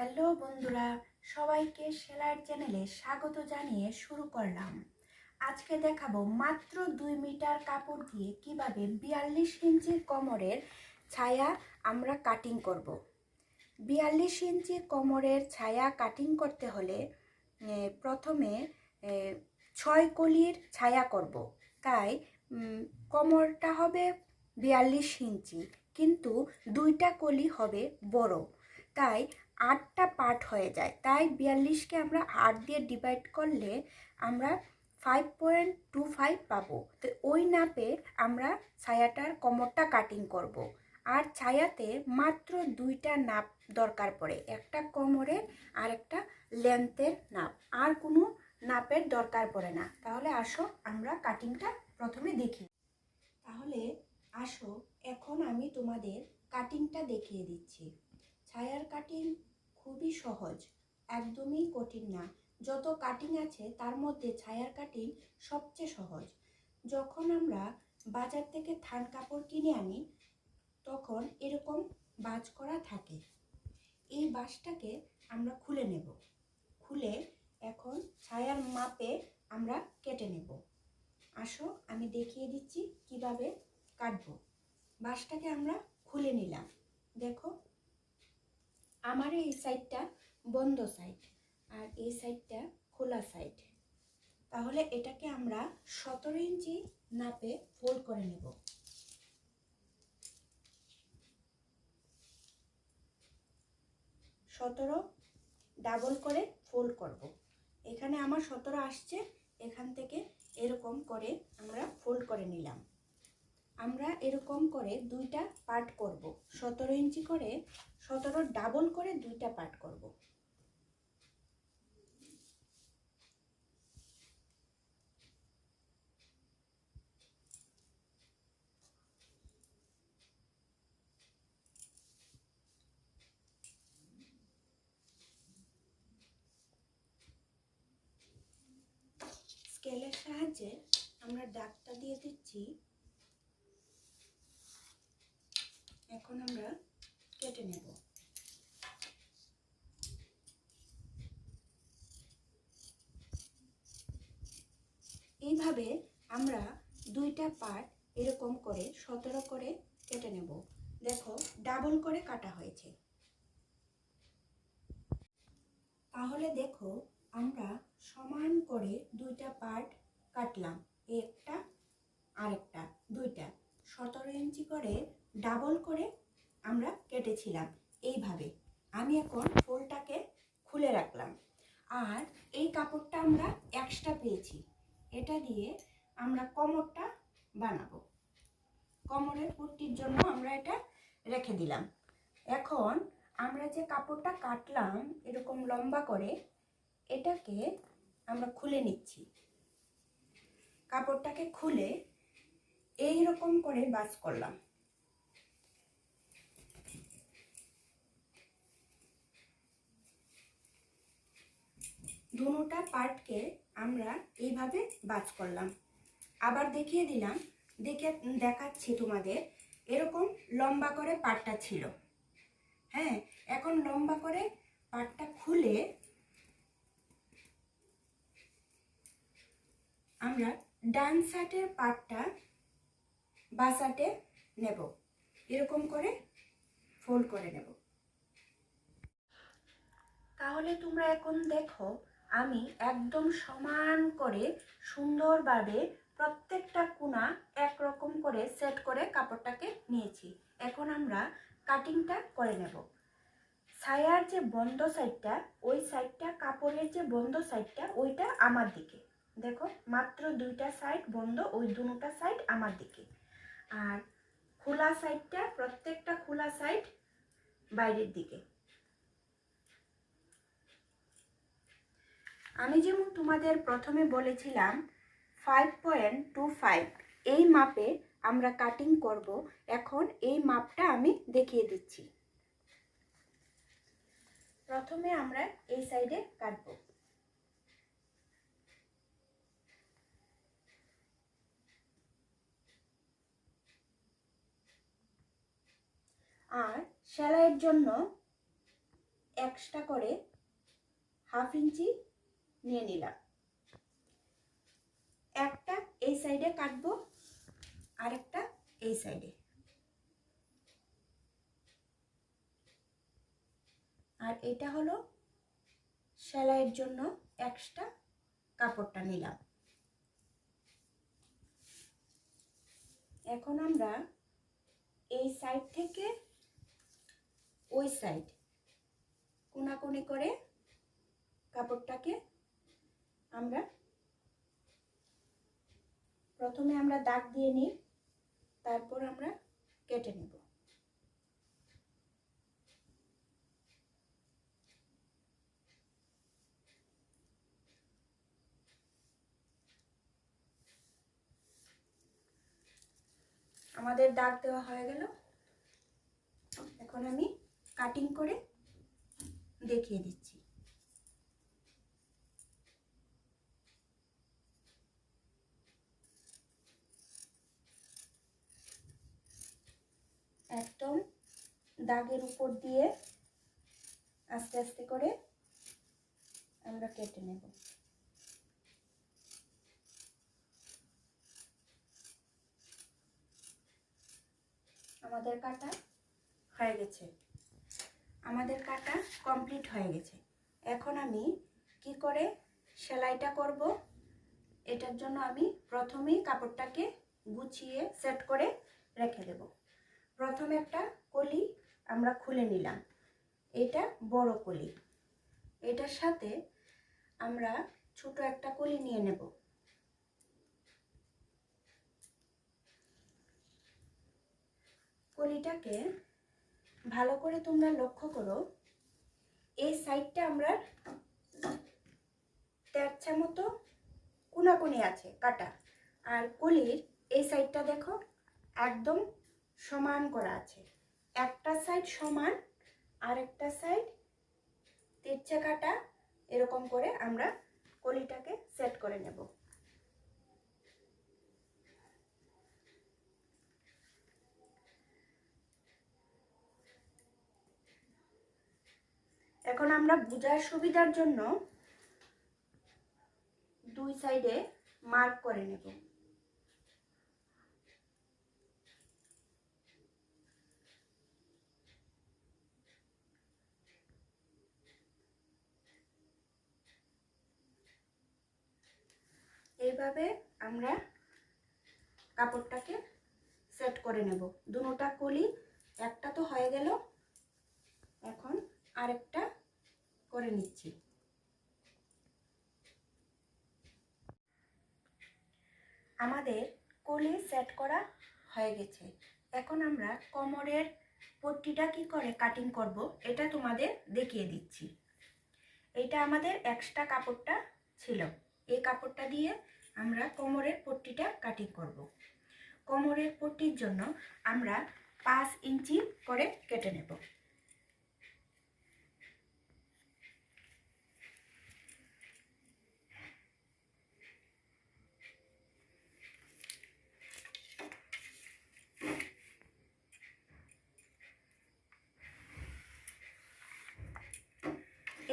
Hello বন্ধুরা, সবাইকে সেলাইয়ের চ্যানেলে স্বাগত জানিয়ে শুরু করলাম আজকে দেখাবো মাত্র দুই মিটার কাপড় দিয়ে কীভাবে বিয়াল্লিশ ইঞ্চি কোমরের ছায়া আমরা কাটিং করব। বিয়াল্লিশ ইঞ্চি কোমরের ছায়া কাটিং করতে হলে প্রথমে ছয় কলির ছায়া করব। তাই কোমরটা হবে বিয়াল্লিশ ইঞ্চি, কিন্তু দুইটা কলি হবে বড় তাই আটটা পার্ট হয়ে যায়। তাই বিয়াল্লিশকে আমরা আট দিয়ে ডিভাইড করলে আমরা ফাইভ পয়েন্ট টু ফাইভ পাবো। তো ওই নাপে আমরা ছায়াটার কোমরটা কাটিং করব। আর ছায়াতে মাত্র দুইটা নাপ দরকার পড়ে। একটা কোমরের আর একটা লেন্থের নাপ। আর কোনো নাপের দরকার পড়ে না। তাহলে আসো আমরা কাটিংটা প্রথমে দেখি। তাহলে আসো, এখন আমি তোমাদের কাটিংটা দেখিয়ে দিচ্ছি। ছায়ার কাটিং খুবই সহজ, একদমই কঠিন না। যত কাটিং আছে, তার মধ্যে ছায়ার কাটিং সবচেয়ে সহজ। যখন আমরা বাজার থেকে থান কাপড় কিনে আনি, তখন এরকম বাজ করা থাকে। এই বাঁশটাকে আমরা খুলে নেব। খুলে এখন ছায়ার মাপে আমরা কেটে নেব। আসো, আমি দেখিয়ে দিচ্ছি কীভাবে কাটবো। বাঁশটাকে আমরা খুলে নিলাম। দেখো আমার এই সাইডটা বন্ধ সাইড আর এই সাইডটা খোলা সাইড তাহলে এটাকে আমরা সতেরো ইঞ্চি নাপে ফোল্ড করে নেব। সতেরো ডাবল করে ফোল্ড করব। এখানে আমার সতেরো আসছে, এখান থেকে এরকম করে আমরা ফোল্ড করে নিলাম। আমরা এরকম করে দুইটা পার্ট করব। সতেরো ইঞ্চি করে সতেরো ডাবল করে দুইটা পার্ট করব। স্কেলের সাহায্যে আমরা দাগটা দিয়ে দিচ্ছি। এখন আমরা কেটে নেব? এইভাবে আমরা দুইটা পার্ট এরকম করে সতেরো করে কেটে নেব। দেখো ডাবল করে কাটা হয়েছে। তাহলে দেখো, আমরা সমান করে দুইটা পার্ট কাটলাম। একটা, আরেকটা, দুইটা। সতেরো ইঞ্চি করে ডাবল করে আমরা কেটেছিলাম। এইভাবে আমি এখন ফোলটাকে খুলে রাখলাম। আর এই কাপড়টা আমরা এক্সট্রা পেয়েছি। এটা দিয়ে আমরা কোমরটা বানাবো। কোমরের কুর্তির জন্য আমরা এটা রেখে দিলাম। এখন আমরা যে কাপড়টা কাটলাম এরকম লম্বা করে, এটাকে আমরা খুলে নিচ্ছি। কাপড়টাকে খুলে এই রকম করে বাস করলাম। দুটা পার্টকে আমরা এইভাবে বাজ করলাম। আবার দেখিয়ে দিলাম, দেখে দেখাচ্ছি তোমাদের, এরকম লম্বা করে পাটটা ছিল। হ্যাঁ এখন লম্বা করে পাটটা খুলে আমরা ডান সাইডের পাটটা বা সাইডে নেব। এরকম করে ফোল্ড করে নেব। তাহলে তোমরা এখন দেখো আমি একদম সমান করে সুন্দরভাবে প্রত্যেকটা কোনা একরকম করে সেট করে কাপড়টাকে নিয়েছি। এখন আমরা কাটিংটা করে নেব। ছায়ার যে বন্ধ সাইডটা ওই সাইডটা কাপড়ের যে বন্ধ সাইডটা ওইটা আমার দিকে। দেখো, মাত্র দুইটা সাইড বন্ধ, ওই দুটা সাইড আমার দিকে। আর খোলা সাইডটা প্রত্যেকটা খোলা সাইড বাইরের দিকে। আমি যেমন তোমাদের প্রথমে বলেছিলাম ফাইভ পয়েন্ট টু ফাইভ এই মাপে আমরা কাটিং করব। এখন এই মাপটা আমি দেখিয়ে দিচ্ছি। প্রথমে আমরা এই সাইডে কাটবো। আর সেলাইয়ের জন্য এক্সট্রা করে হাফ ইঞ্চি নিয়ে নিলাম। একটা এই সাইডে কাটবো, আরেকটা এই সাইডে আর এটা হলো সেলাইয়ের জন্য এক্সট্রা কাপড়টা নিলাম। এখন আমরা এই সাইড থেকে ওই সাইড কোনাকুনি করে কাপড়টাকে আমরা প্রথমে আমরা দাগ দিয়ে নিই, তারপর আমরা কেটে নেব। আমাদের দাগ দেওয়া হয়ে গেল। এখন আমি কাটিং করে দেখিয়ে দিচ্ছি একদম দাগের উপর দিয়ে আস্তে আস্তে করে আমরা কেটে নেব। আমাদের কাটা হয়ে গেছে। আমাদের কাটা কমপ্লিট হয়ে গেছে। এখন আমি কি করে সেলাইটা করব, এটার জন্য আমি প্রথমেই কাপড়টাকে গুছিয়ে সেট করে রেখে দেব। প্রথমে একটা কলি আমরা খুলে নিলাম। এটা বড় কলি। এটার সাথে আমরা ছোট একটা কলি নিয়ে নেব। কলিটাকে ভালো করে তোমরা লক্ষ্য করো, এই সাইডটা আমরা তেরছা মতো কোনাকুনি আছে, কাটা। আর কলির এই সাইডটা দেখো, একদম সমান করা আছে। একটা সাইড সমান আর একটা সাইড তিরছে কাটা, এরকম করে আমরা কলিটাকে সেট করে নেব। এখন আমরা বোঝার সুবিধার জন্য দুই সাইডে মার্ক করে নেব। এইভাবে আমরা কাপড়টাকে সেট করে নেব? দুটোটা কলি, একটা তো হয়ে গেল। এখন আরেকটা করে নিচ্ছি। আমাদের কলি সেট করা হয়ে গেছে। এখন আমরা কোমরের পট্টিটা কি করে কাটিং করব, এটা তোমাদের দেখিয়ে দিচ্ছি। এটা আমাদের এক্সট্রা কাপড়টা ছিল। এই কাপড়টা দিয়ে আমরা কোমরের পট্টিটা কাটিং করব। কোমরের পট্টির জন্য আমরা পাঁচ ইঞ্চি করে কেটে নেব।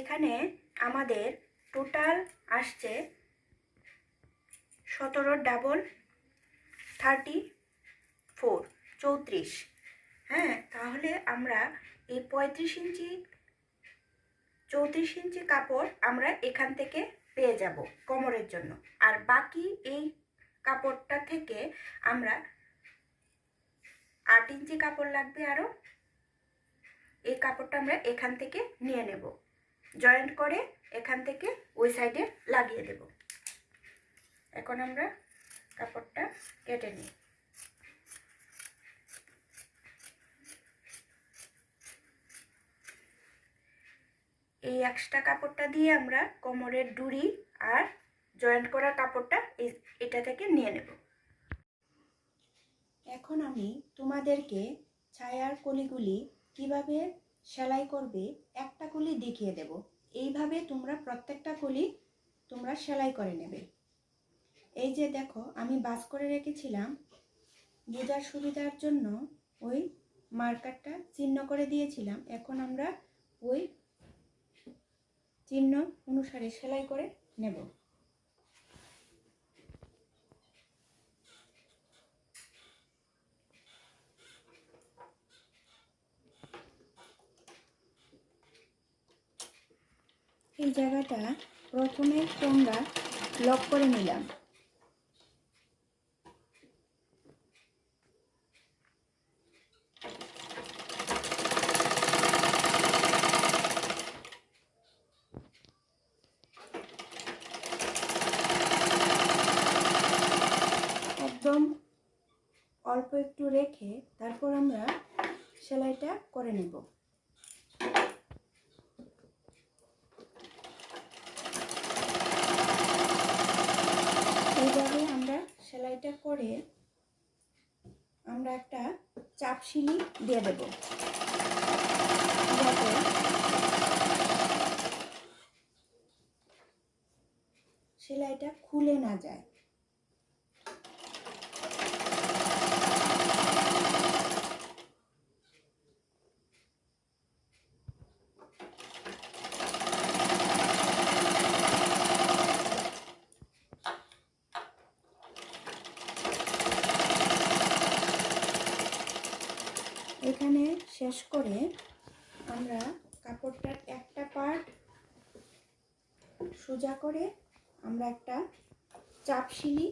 এখানে আমাদের টোটাল আসছে সতেরো ডাবল থার্টি ফোর চৌত্রিশ। হ্যাঁ তাহলে আমরা এই পঁয়ত্রিশ ইঞ্চি, চৌত্রিশ ইঞ্চি কাপড় আমরা এখান থেকে পেয়ে যাব কোমরের জন্য। আর বাকি এই কাপড়টা থেকে আমরা আট ইঞ্চি কাপড় লাগবে আরও এই কাপড়টা আমরা এখান থেকে নিয়ে নেব। জয়েন্ট করে এখান থেকে ওই সাইডে লাগিয়ে দেব। এখন আমরা কাপড়টা কেটে নিই। এই এক্সট্রা কাপড়টা দিয়ে আমরা কোমরের ডুরি আর জয়েন্ট করা কাপড়টা এটা থেকে নিয়ে নেব। এখন আমি তোমাদেরকে ছায়ার কলিগুলি কীভাবে সেলাই করবে একটা কলি দেখিয়ে দেব। এইভাবে তোমরা প্রত্যেকটা কলি তোমরা সেলাই করে নেবে। এই যে দেখো, আমি বাস করে রেখেছিলাম। বোঝার সুবিধার জন্য ওই মার্কারটা চিহ্ন করে দিয়েছিলাম। এখন আমরা ওই চিহ্ন অনুসারে সেলাই করে নেব। এই জায়গাটা প্রথমে তোমরা লক করে নিলাম একদম অল্প একটু রেখে তারপর আমরা সেলাইটা করে নেব। এইভাবে আমরা সেলাইটা করে আমরা একটা চাপ সিলি দিয়ে দেব। যাতে সেলাইটা খুলে না যায় এখানে শেষ করে আমরা কাপড়টার একটা পার্ট সোজা করে আমরা একটা চাপ সিলি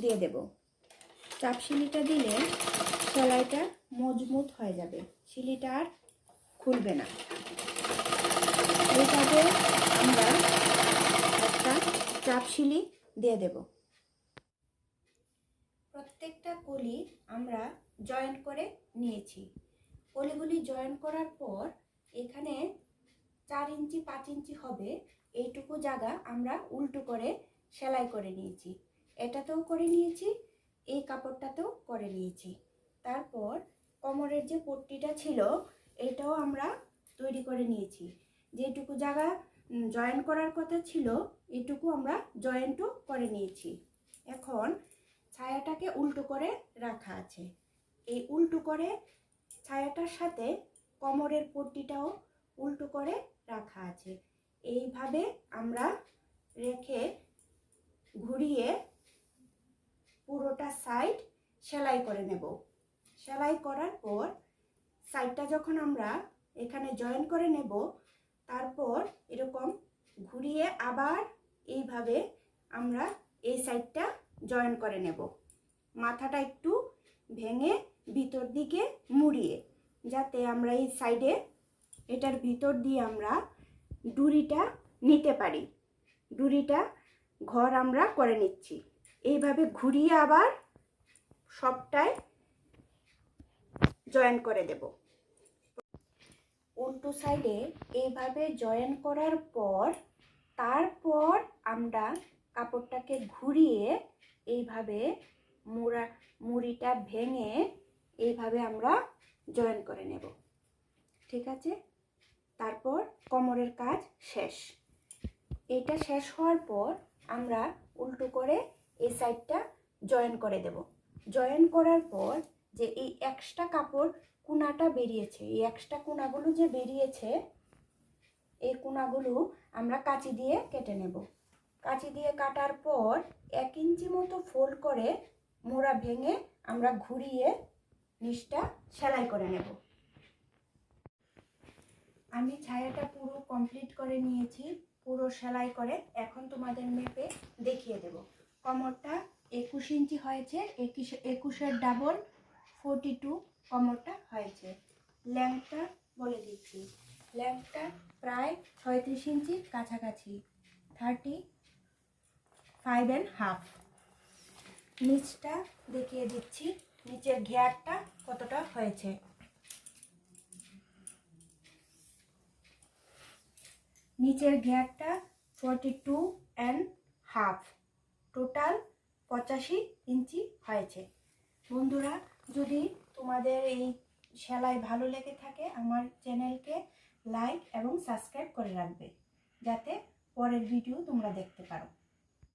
দিয়ে দেব। চাপ সিলিটা দিলে সেলাইটা মজবুত হয়ে যাবে। সিলিটা আর খুলবে না। এইভাবে আমরা একটা চাপ সিলি দিয়ে দেব। প্রত্যেকটা কলি আমরা জয়েন করে নিয়েছি। কলিগুলি জয়েন করার পর এখানে চার ইঞ্চি, পাঁচ ইঞ্চি হবে। এইটুকু জায়গা আমরা উল্টো করে সেলাই করে নিয়েছি। এটাতেও করে নিয়েছি, এই কাপড়টাতেও করে নিয়েছি। তারপর কোমরের যে পট্টিটা ছিল, এটাও আমরা তৈরি করে নিয়েছি। যেটুকু জায়গা জয়েন করার কথা ছিল, এটুকু আমরা জয়েন্টও করে নিয়েছি। এখন ছায়াটাকে উল্টো করে রাখা আছে। এই উল্টো করে ছায়াটার সাথে কোমরের পট্টিটাও উল্টো করে রাখা আছে। এইভাবে আমরা রেখে ঘুরিয়ে পুরোটা সাইড সেলাই করে নেব। সেলাই করার পর সাইডটা যখন আমরা এখানে জয়েন করে নেব, তারপর এরকম ঘুরিয়ে আবার এইভাবে আমরা এই সাইডটা জয়েন করে নেব। মাথাটা একটু ভেঙে ভিতর দিকে মুড়িয়ে, যাতে আমরা এই সাইডে এটার ভিতর দিয়ে আমরা ডুরিটা নিতে পারি। ডুরিটা ঘর আমরা করে নিচ্ছি। এইভাবে ঘুরিয়ে আবার সবটাই জয়েন করে দেব। উল্টো সাইডে এইভাবে জয়েন করার পর, তারপর আমরা কাপড়টাকে ঘুরিয়ে এইভাবে মুড়া, মুড়িটা ভেঙে এইভাবে আমরা জয়েন করে নেব। ঠিক আছে? তারপর কোমরের কাজ শেষ। এটা শেষ হওয়ার পর আমরা উল্টো করে এই সাইডটা জয়েন করে দেব। জয়েন করার পর যে এই এক্সট্রা কাপড় কোনাটা বেরিয়েছে, এই এক্সট্রা কুনাগুলো যে বেরিয়েছে, এই কুনাগুলো আমরা কাঁচি দিয়ে কেটে নেব। কাঁচি দিয়ে কাটার পর এক ইঞ্চি মতো ফোল্ড করে মোড়া ভেঙে আমরা ঘুরিয়ে নিচটা সেলাই করে নেব। আমি ছায়াটা পুরো কমপ্লিট করে নিয়েছি, পুরো সেলাই করে, এখন তোমাদের মেপে দেখিয়ে দেব। কমরটা একুশ ইঞ্চি হয়েছে, একুশ একুশের ডাবল ফোরটি টু কমরটা হয়েছে। ল্যাংটা বলে দিচ্ছি। ল্যাংটা প্রায় ছয়ত্রিশ ইঞ্চির কাছাকাছি থার্টি ফাইভ অ্যান্ড হাফ নিচটা দেখিয়ে দিচ্ছি, নিচের ঘেয়ারটা কতটা হয়েছে। নিচের ঘেয়ারটা forty two and half total পঁচাশি ইঞ্চি হয়েছে। বন্ধুরা, যদি তোমাদের এই সেলাই ভালো লেগে থাকে, আমার চ্যানেলকে লাইক এবং সাবস্ক্রাইব করে রাখবে, যাতে পরের ভিডিও তোমরা দেখতে পারো।